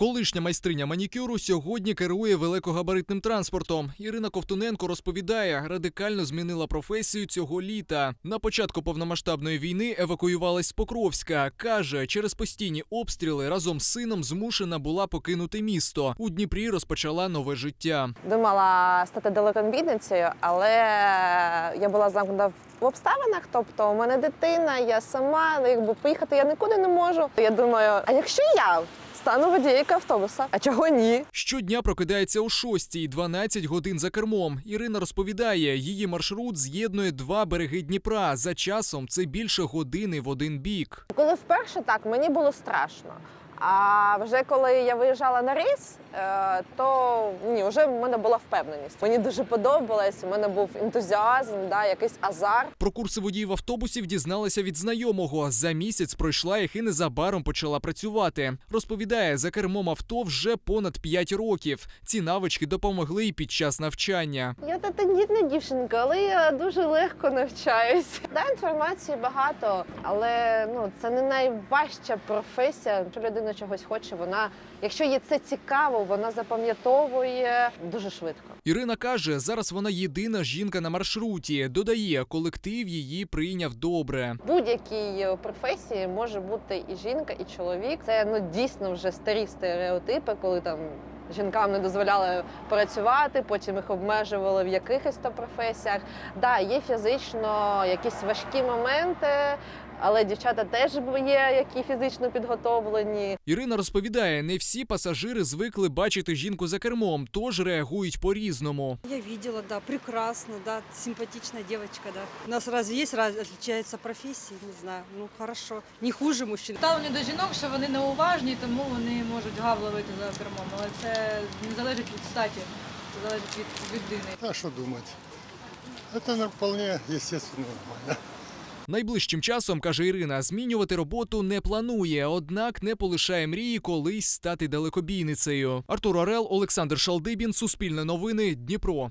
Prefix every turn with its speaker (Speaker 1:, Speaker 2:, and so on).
Speaker 1: Колишня майстриня манікюру сьогодні керує великогабаритним транспортом. Ірина Ковтуненко розповідає, радикально змінила професію цього літа. На початку повномасштабної війни евакуювалась з Покровська. каже, через постійні обстріли разом з сином змушена була покинути місто. У Дніпрі розпочала нове життя.
Speaker 2: Думала стати далекобійницею, але я була замкнута в обставинах. Тобто, у мене дитина, я сама, ну, якби поїхати я нікуди не можу. Я думаю, а якщо я стану водійкою автобуса? А чого ні?
Speaker 1: Щодня прокидається о 6 12 годин за кермом. Ірина розповідає, її маршрут з'єднує два береги Дніпра. За часом це більше години в один бік.
Speaker 2: Коли вперше так, мені було страшно. А вже коли я виїжджала на рейс, то ні, вже в мене була впевненість. Мені дуже подобалось, у мене був ентузіазм, да, якийсь азарт.
Speaker 1: Про курси водіїв автобусів дізналася від знайомого. За місяць пройшла їх і незабаром почала працювати. Розповідає, за кермом авто вже понад 5 років. Ці навички допомогли й під час навчання.
Speaker 2: Я та тендітна дівчинка, але я дуже легко навчаюсь. Да, інформації багато, але ну це не найважча професія. Якщо людина чогось хоче, вона, якщо їй це цікаво, вона запам'ятовує дуже швидко.
Speaker 1: Ірина каже, зараз вона єдина жінка на маршруті. Додає, колектив її прийняв добре.
Speaker 2: Будь-якій професії може бути і жінка, і чоловік. Це ну дійсно вже старі стереотипи, коли там. Жінкам не дозволяли працювати, потім їх обмежували в якихось то професіях. Да, є фізично якісь важкі моменти, але дівчата теж є, які фізично підготовлені.
Speaker 1: Ірина розповідає, не всі пасажири звикли бачити жінку за кермом, тож реагують по-різному.
Speaker 3: Я видела, да, прекрасно, да, симпатичная девочка, да. У нас разве есть раз отличаются профессии? Не знаю, ну хорошо, не хуже мужчин.
Speaker 4: ставлення до жінок, що вони неуважні, тому вони можуть гав ловити за кермом. Але це не залежить від статі, це залежить від людини.
Speaker 5: А что думать? Это на- вполне естественно нормально.
Speaker 1: Найближчим часом, каже Ірина, змінювати роботу не планує, однак не полишає мрії колись стати далекобійницею. Артур Орел, Олександр Шалдибін, Суспільне новини, Дніпро.